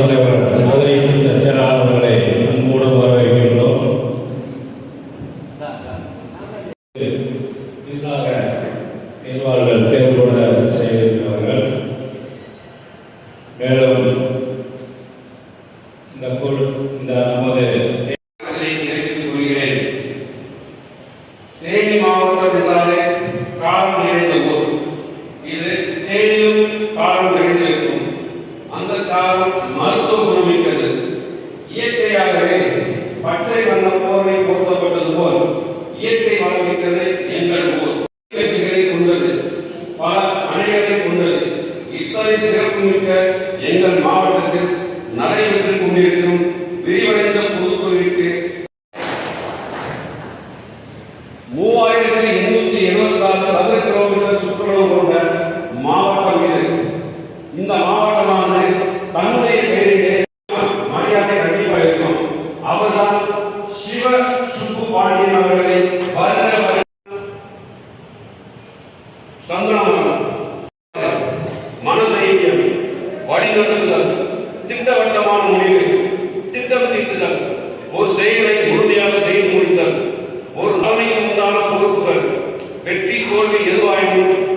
தலைவர் மதுரை தச்சரா அவர்களை அன்போடு வரவேற்கின்றோம். இல்லாத நிர்வாகிகள் தேர்வோட செய்திருக்கிறார்கள். மேலும் இந்த குழு இந்த நமது தெரிவித்துக் கொள்கிறேன் தேனி மாவட்டம் என்றாலே காரம் நிறைந்த அந்த மருத்துவ குணமிக்கது இயற்கையாகவே பச்சை வண்ண போர்வை பொருத்தப்பட்டது போல் இயற்கை வளமிக்கது எங்கள் ஊர். நிகழ்ச்சிகளை கொண்டது. பல அணைகளை கொண்டது. இத்தனை சிறப்புமிக்க எங்கள் மாவட்டத்தில் நடைபெற்றுக் கொண்டிருக்கும் விரிவடைந்த பொதுக்குழுவிற்கு மூவாயிரத்தி எண்ணூத்தி எழுபத்தி ஆறு சதுர கிலோமீட்டர் சுற்றுலா கொண்ட மாவட்டம் இது. இந்த சுப்பு பாண்டியன் அவர்களை சந்தனம் மனதைரியம் வழிநடத்துதல் திட்டவட்டமான முடிவு திட்டம் தீட்டுதல் ஒரு செயலை முழுமையாக செய்து முடித்தல் ஒரு தலைமைக்கு உண்டான பொறுப்புகள் வெற்றி தோல்வி எதுவாயினும்